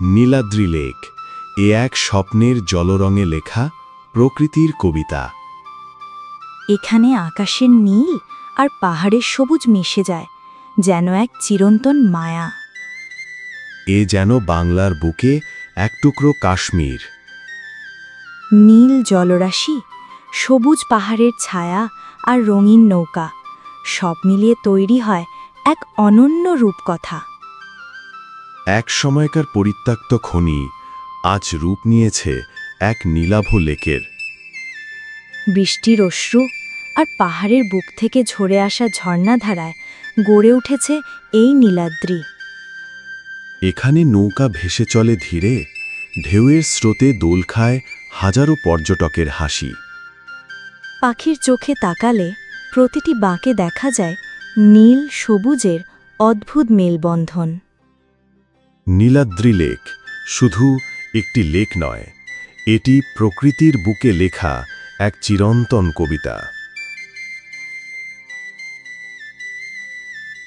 Niladri lake এ এক স্বপ্নের জলরঙে লেখা প্রকৃতির কবিতা। এখানে আকাশের নীল আর পাহাড়ের সবুজ মিশে যায় যেন এক চিরন্তন মায়া। এ যেন বাংলার বুকে এক টুকরো কাশ্মীর। নীল জলরাশি সবুজ পাহাড়ের ছায়া আর রঙিন নৌকা সব মিলিয়ে তৈরি হয় এক অনন্য রূপকথা। এক সময়কার পরিত্যক্ত খনি আজ রূপ নিয়েছে এক নীলাভ লেকের। বৃষ্টির অশ্রু আর পাহাড়ের বুক থেকে ঝরে আসা ঝর্ণাধারায় গড়ে উঠেছে এই নীলাদ্রি। এখানে নৌকা ভেসে চলে ধীরে ঢেউয়ের স্রোতে দোল খায় হাজারো পর্যটকের হাসি। পাখির চোখে তাকালে প্রতিটি বাঁকে দেখা যায় নীল সবুজের অদ্ভুত মেলবন্ধন। নীলাদ্রি লেক শুধু একটি লেক নয় এটি প্রকৃতির বুকে লেখা এক চিরন্তন কবিতা।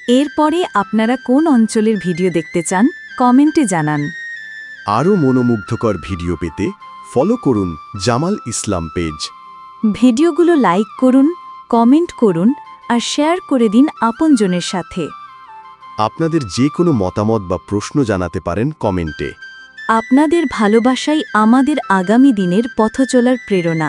এরপরে আপনারা কোন অঞ্চলের ভিডিও দেখতে চান কমেন্টে জানান। আরও মনোমুগ্ধকর ভিডিও পেতে ফলো করুন জামাল ইসলাম পেজ। ভিডিওগুলো লাইক করুন কমেন্ট করুন আর শেয়ার করে দিন আপনজনের সাথে। আপনাদের যে কোনো মতামত বা প্রশ্ন জানাতে পারেন কমেন্টে। আপনাদের ভালোবাসাই আমাদের আগামী দিনের পথ চলার প্রেরণা।